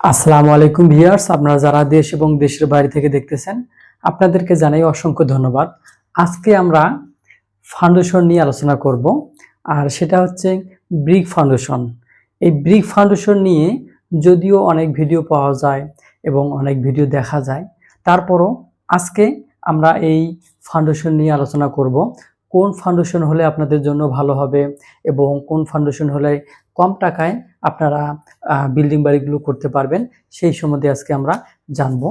আসসালামু আলাইকুম ভিউয়ার্স, আপনারা যারা দেশ এবং দেশের বাইরে থেকে দেখতেছেন, আপনাদেরকে জানাই অসংখ্য ধন্যবাদ। আজকে আমরা ফাউন্ডেশন নিয়ে আলোচনা করব, আর সেটা হচ্ছে ব্রিক ফাউন্ডেশন। এই ব্রিক ফাউন্ডেশন নিয়ে যদিও অনেক ভিডিও পাওয়া যায় এবং অনেক ভিডিও দেখা যায়, তারপরও আজকে আমরা এই ফাউন্ডেশন নিয়ে আলোচনা করব, কোন ফাউন্ডেশন হলে আপনাদের জন্য ভালো হবে এবং কোন ফাউন্ডেশন হলে কম টাকায় আপনারা বিল্ডিং বাড়িগুলো করতে পারবেন। সেই সম্বন্ধে আজকে আমরা জানব।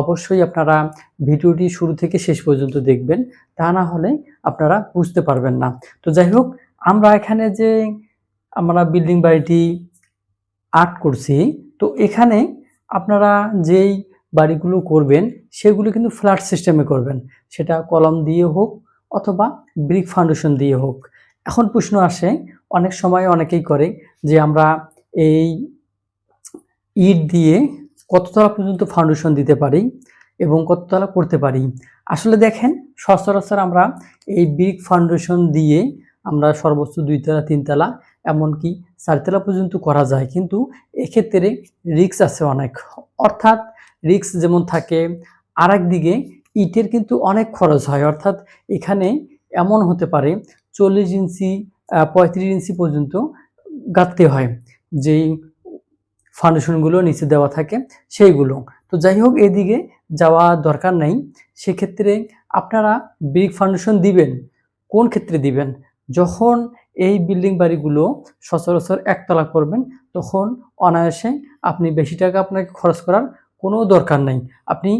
অবশ্যই আপনারা ভিডিওটি শুরু থেকে শেষ পর্যন্ত দেখবেন। তা না হলে আপনারা বুঝতে পারবেন না। তো যাই হোক, আমরা এখানে যে আমরা বিল্ডিং বাড়িটি আর্ট করছি, তো এখানে আপনারা যেই বাড়িগুলো করবেন, সেগুলো কিন্তু ফ্ল্যাট সিস্টেমে করবেন। সেটা কলম দিয়ে হোক অথবা ব্রিক ফাউন্ডেশন দিয়ে হোক। এখন প্রশ্ন আসে অনেক সময় অনেকেই করে যে আমরা এই ইট দিয়ে কততলা পর্যন্ত ফাউন্ডেশন দিতে পারি এবং কততলা করতে পারি। আসলে দেখেন, সচরাচর আমরা এই ব্রিক ফাউন্ডেশন দিয়ে আমরা সর্বোচ্চ দুইতলা, তিনতলা, এমনকি চারতলা পর্যন্ত করা যায়। কিন্তু এক্ষেত্রে রিক্স আছে অনেক। অর্থাৎ রিক্স যেমন থাকে আর দিকে ইটের কিন্তু অনেক খরচ হয়। অর্থাৎ এখানে এমন হতে পারে, চল্লিশ ইঞ্চি পঁয়ত্রিশ ইঞ্চি পর্যন্ত গাঁথতে হয়। যেই ফাউন্ডেশনগুলো নিচে দেওয়া থাকে সেইগুলো। তো যাই হোক, এদিকে যাওয়া দরকার নাই। সেক্ষেত্রে আপনারা ব্রিক ফাউন্ডেশন দিবেন। কোন ক্ষেত্রে দিবেন? যখন এই বিল্ডিং বাড়িগুলো সচরাচর একতলা করবেন, তখন অনায়াসে আপনি বেশি টাকা আপনাকে খরচ করার কোনো দরকার নেই। আপনি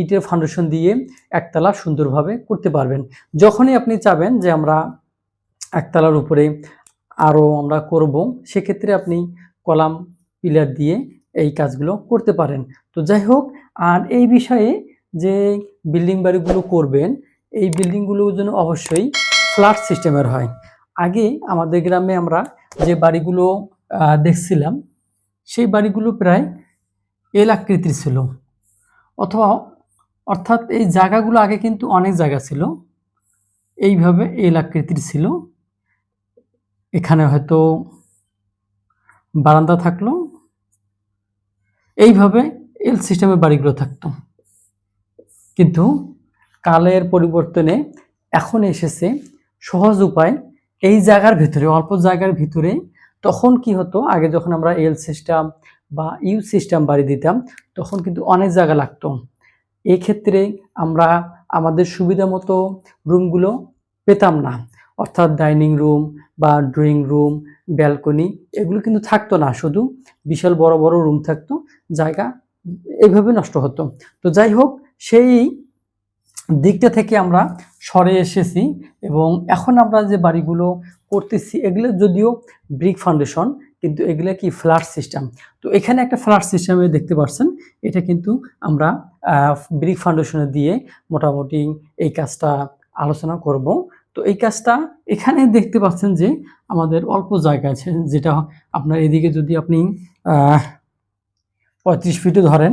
ইটের ফাউন্ডেশন দিয়ে একতলা সুন্দরভাবে করতে পারবেন। যখনই আপনি চাবেন যে আমরা একতলার উপরে আরও আমরা করব, সেক্ষেত্রে আপনি কলাম, পিলার দিয়ে এই কাজগুলো করতে পারেন। তো যাই হোক, আর এই বিষয়ে যে বিল্ডিং বাড়িগুলো করবেন, এই বিল্ডিংগুলো যেন অবশ্যই ফ্ল্যাট সিস্টেমের হয়। আগে আমাদের গ্রামে আমরা যে বাড়িগুলো দেখছিলাম, সেই বাড়িগুলো প্রায় এল আকৃতির ছিল। অথবা অর্থাৎ এই জায়গাগুলো আগে কিন্তু অনেক জায়গা ছিল, এইভাবে এল আকৃতির ছিল। এখানে হয়তো বারান্দা থাকল। এইভাবে এল সিস্টেমে বাড়িগুলো থাকতো। কিন্তু কালের পরিবর্তনে এখন এসেছে সহজ উপায় এই জায়গার ভিতরে, অল্প জায়গার ভিতরে। তখন কি হতো? আগে যখন আমরা এল সিস্টেম বা ইউ সিস্টেম বাড়ি দিতাম, তখন কিন্তু অনেক জায়গা লাগতো। এক্ষেত্রে আমরা আমাদের সুবিধা মতো রুমগুলো পেতাম না। অর্থাৎ ডাইনিং রুম বা ড্রয়িং রুম, ব্যালকনি, এগুলো কিন্তু থাকতো না। শুধু বিশাল বড় বড় রুম থাকতো, জায়গা এইভাবে নষ্ট হতো। তো যাই হোক, সেই দিকটা থেকে আমরা সরে এসেছি এবং এখন আমরা যে বাড়িগুলো করতেছি, এগুলো যদিও ব্রিক ফাউন্ডেশন কিন্তু এগুলো কি ফ্ল্যাট সিস্টেম তো এখানে একটা ফ্ল্যাট সিস্টেমে দেখতে পাচ্ছেন, এটা কিন্তু আমরা ব্রিক ফাউন্ডেশনে দিয়ে মোটামুটি এই কাজটা আলোচনা করব। তো এই কাজটা এখানে দেখতে পাচ্ছেন যে আমাদের অল্প জায়গা আছে, যেটা আপনার এদিকে যদি আপনি পঁয়ত্রিশ ফিটে ধরেন,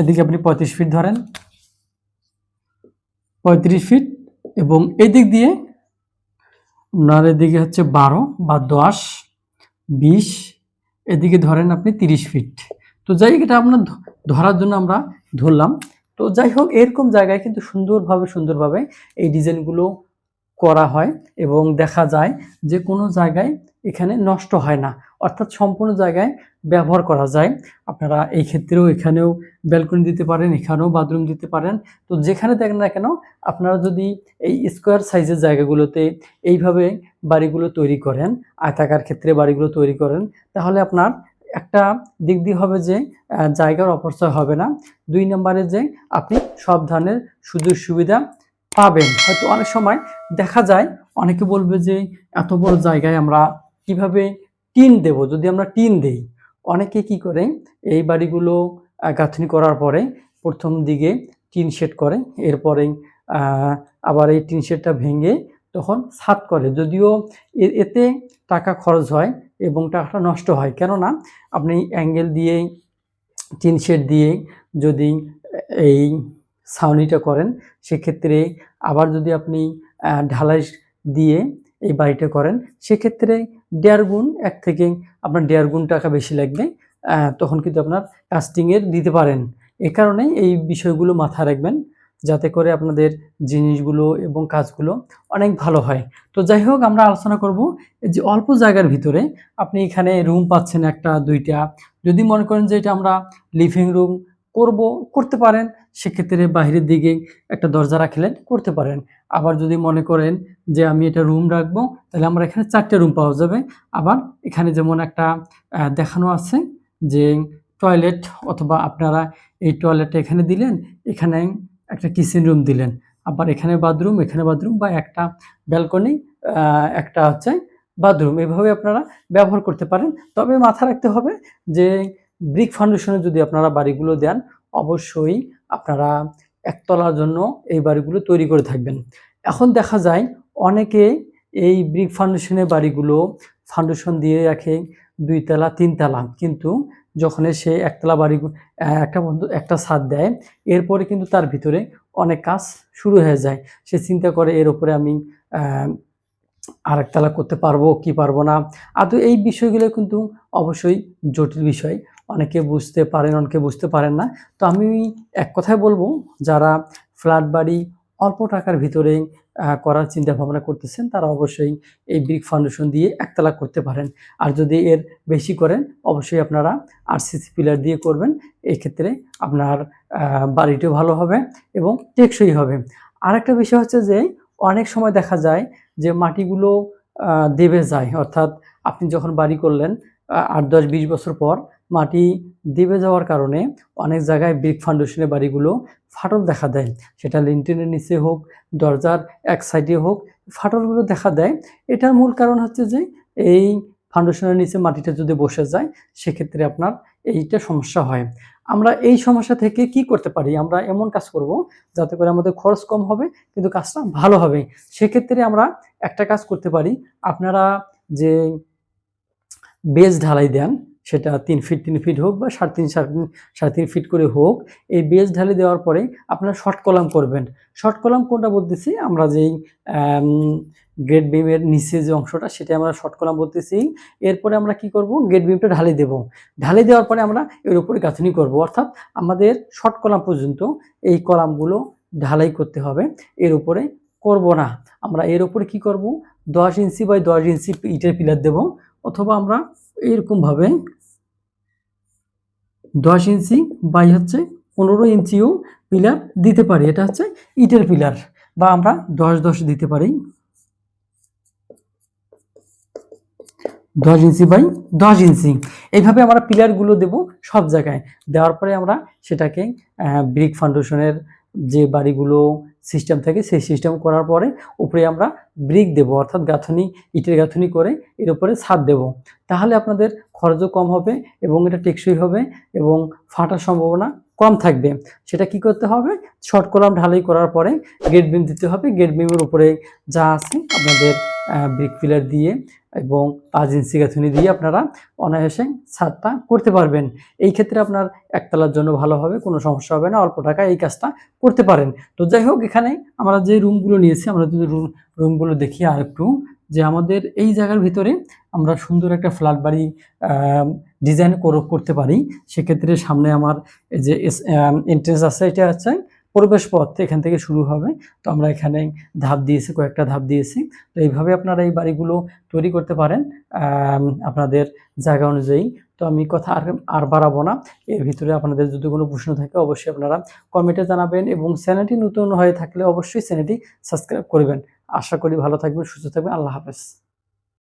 এদিকে আপনি পঁয়ত্রিশ ফিট ধরেন, পঁয়ত্রিশ ফিট এবং এদিক দিয়ে আপনার এদিকে হচ্ছে বারো বা দশ, বিশ, এদিকে ধরেন আপনি তিরিশ ফিট তো এটা আপনার ধরার জন্য আমরা ধরলাম। তো যাই হোক, এরকম জায়গায় কিন্তু সুন্দরভাবে সুন্দরভাবে এই ডিজাইনগুলো করা হয় এবং দেখা যায় যে কোনো জায়গায় এখানে নষ্ট হয় না। অর্থাৎ সম্পূর্ণ জায়গায় ব্যবহার করা যায়। আপনারা এই ক্ষেত্রেও এখানেও ব্যালকনি দিতে পারেন, এখানেও বাথরুম দিতে পারেন। তো যেখানে দেখেন না কেন, আপনারা যদি এই স্কোয়ার সাইজের জায়গাগুলোতে এইভাবে বাড়িগুলো তৈরি করেন, আয়তাকার ক্ষেত্রে বাড়িগুলো তৈরি করেন, তাহলে আপনার একটা দিক দিয়ে হবে যে জায়গার অপচয় হবে না। দুই নম্বরে যে, আপনি সব ধরনের সুযোগ সুবিধা পাবেন। হয়তো অনেক সময় দেখা যায়, অনেকে বলবে যে, এত বড় জায়গায় আমরা কীভাবে টিন দেব? যদি আমরা টিন দেই, অনেকে কি করে, এই বাড়িগুলো গাঁথনি করার পরে প্রথম দিকে টিন শেড করে, এরপরে আবার এই টিন শেডটা ভেঙে তখন ছাদ করে। যদিও এতে টাকা খরচ হয় এবং টাকাটা নষ্ট হয়। কেননা আপনি অ্যাঙ্গেল দিয়ে, টিন শেড দিয়ে যদি এই ছাউনিটা করেন, সেক্ষেত্রে আবার যদি আপনি ঢালাই দিয়ে এই বাড়িটা করেন, সেক্ষেত্রে দেড় গুণ, এক থেকে আপনার দেড় গুণ টাকা বেশি লাগবে তখন কিন্তু আপনার কাস্টিংয়ের দিতে পারেন। এ কারণেই এই বিষয়গুলো মাথায় রাখবেন। যাতে করে আপনাদের জিনিসগুলো এবং কাজগুলো অনেক ভালো হয়। তো যাই হোক, আমরা আলোচনা করব যে অল্প জায়গার ভিতরে আপনি এখানে রুম পাচ্ছেন একটা, দুইটা। যদি মনে করেন যে এটা আমরা লিভিং রুম করব, করতে পারেন। সেক্ষেত্রে বাইরের দিকে একটা দরজা রাখলেন, করতে পারেন। আবার যদি মনে করেন যে আমি এটা রুম রাখব, তাহলে আমরা এখানে চারটে রুম পাওয়া যাবে। আবার এখানে যেমন একটা দেখানো আছে যে টয়লেট অথবা আপনারা এই টয়লেটটা এখানে দিলেন, এখানে একটা কিচেন রুম দিলেন। আবার এখানে বাথরুম এখানে বাথরুম বা একটা ব্যালকনি একটা হচ্ছে বাথরুম এভাবে আপনারা ব্যবহার করতে পারেন। তবে মাথা রাখতে হবে যে ব্রিক ফাউন্ডেশনে যদি আপনারা বাড়িগুলো দেন, অবশ্যই আপনারা একতলার জন্য এই বাড়িগুলো তৈরি করে থাকবেন। এখন দেখা যায় অনেকে এই ব্রিক ফাউন্ডেশনের বাড়িগুলো ফাউন্ডেশন দিয়ে রাখে দুই তলা, তিন তলা। কিন্তু যখন সে একতলা বাড়ি একটা বন্ধু, একটা ছাদ দেয়, এরপরে কিন্তু তার ভিতরে অনেক কাজ শুরু হয়ে যায়। সে চিন্তা করে, এর উপরে আমি আরেকতলা করতে পারব কি পারব না? আদৌ এই বিষয়গুলো কিন্তু অবশ্যই জটিল বিষয়। অনেকে বুঝতে পারেন, অনেকে বুঝতে পারেন না। তো আমি এক কথায় বলব, যারা ফ্ল্যাট বাড়ি অল্প টাকার ভিতরে করার চিন্তা ভাবনা করতেছেন, তারা অবশ্যই এই ব্রিক ফাউন্ডেশন দিয়ে একতলা করতে পারেন। আর যদি এর বেশি করেন, অবশ্যই আপনারা আরসিসি পিলার দিয়ে করবেন। এই ক্ষেত্রে আপনার বাড়িটিও ভালো হবে এবং টেকসই হবে। আরেকটা বিষয় হচ্ছে যে, অনেক সময় দেখা যায় যে মাটিগুলো দেবে যায়। অর্থাৎ আপনি যখন বাড়ি করলেন আট, দশ, বিশ বছর পর মাটি দেবে যাওয়ার কারণে অনেক জায়গায় ব্রিক ফাউন্ডেশনের বাড়িগুলো ফাটল দেখা দেয়। সেটা লিন্টেনের নিচে হোক, দরজার এক সাইডে হোক, ফাটলগুলো দেখা দেয়। এটার মূল কারণ হচ্ছে যে এই ফাউন্ডেশনের নিচে মাটিটা যদি বসে যায়, সেক্ষেত্রে আপনার এইটা সমস্যা হয়। আমরা এই সমস্যা থেকে কি করতে পারি? আমরা এমন কাজ করব যাতে করে আমাদের খরচ কম হবে, কিন্তু কাজটা ভালো হবে। সেক্ষেত্রে আমরা একটা কাজ করতে পারি। আপনারা যে বেজ ঢালাই দেন সেটা তিন ফিট তিন ফিট হোক বা সাড়ে তিন সাড়ে তিন সাড়ে তিন ফিট করে হোক, এই বেজ ঢালি দেওয়ার পরে আপনারা শর্ট কলাম করবেন। শর্ট কলাম কোনটা বলতেছি? আমরা যেই গেট বিমের নিচে যে অংশটা, সেটা আমরা শর্ট কলাম বলতেছি। এরপরে আমরা কি করব? গেট বিমটা ঢালি দেব। ঢালি দেওয়ার পরে আমরা এর উপরে গাঁথনি করব। অর্থাৎ আমাদের শর্ট কলাম পর্যন্ত এই কলামগুলো ঢালাই করতে হবে। এর উপরে করব না। আমরা এর উপরে কি করব? দশ ইঞ্চি বাই দশ ইঞ্চি ইটের পিলার দেব। অথবা আমরা এরকমভাবে দশ ইঞ্চি বাই হচ্ছে পনেরো ইঞ্চিও পিলার দিতে পারি। এটা হচ্ছে ইটের পিলার বা আমরা দশ দশ দিতে পারি। দশ ইঞ্চি বাই দশ ইঞ্চি। এইভাবে আমরা পিলারগুলো দেব সব জায়গায়। দেওয়ার পরে আমরা সেটাকে ব্রিক ফাউন্ডেশনের যে বাড়িগুলো সিস্টেম থাকে সেই সিস্টেম করার পরে উপরে আমরা ব্রিক দেব, অর্থাৎ গাঁথনি, ইটের গাঁথনি করে এর উপরে ছাদ দেব। তাহলে আপনাদের খরচও কম হবে এবং এটা টেকসই হবে এবং ফাটার সম্ভাবনা কম থাকবে। সেটা কি করতে হবে? শর্ট কলাম ঢালাই করার পরে গেট বিম দিতে হবে। গেট বিমের উপরে যা আছে আপনাদের ব্রিক পিলার দিয়ে এবং পাঁচ ইঞ্চি গাঁথনি দিয়ে আপনারা অনায়াসে ছাদটা করতে পারবেন। এই ক্ষেত্রে আপনার একতলার জন্য ভালো হবে, কোনো সমস্যা হবে না, অল্প টাকায় এই কাজটা করতে পারেন। তো যাই হোক, এখানে আমরা যে রুমগুলো নিয়েছি, আমরা যদি রুম রুমগুলো দেখি আর একটু যে আমাদের এই জায়গার ভিতরে আমরা সুন্দর একটা ফ্ল্যাট বাড়ি ডিজাইন করতে পারি। সেক্ষেত্রে সামনে আমার যে এন্ট্রেন্স আছে, এটা হচ্ছে প্রবেশ পথ এখান থেকে শুরু হবে। তো আমরা এখানে ধাপ দিয়েছি, কয়েকটা ধাপ দিয়েছি। তো এইভাবে আপনারা এই বাড়িগুলো তৈরি করতে পারেন আপনাদের জায়গা অনুযায়ী। তো আমি কথা আর আর বাড়াবো না। এর ভিতরে আপনাদের যদি কোনো প্রশ্ন থাকে, অবশ্যই আপনারা কমেন্টে জানাবেন এবং চ্যানেলটি নতুন হয়ে থাকলে অবশ্যই চ্যানেলটি সাবস্ক্রাইব করবেন। আশা করি ভালো থাকবেন, সুস্থ থাকবেন। আল্লাহ হাফেজ।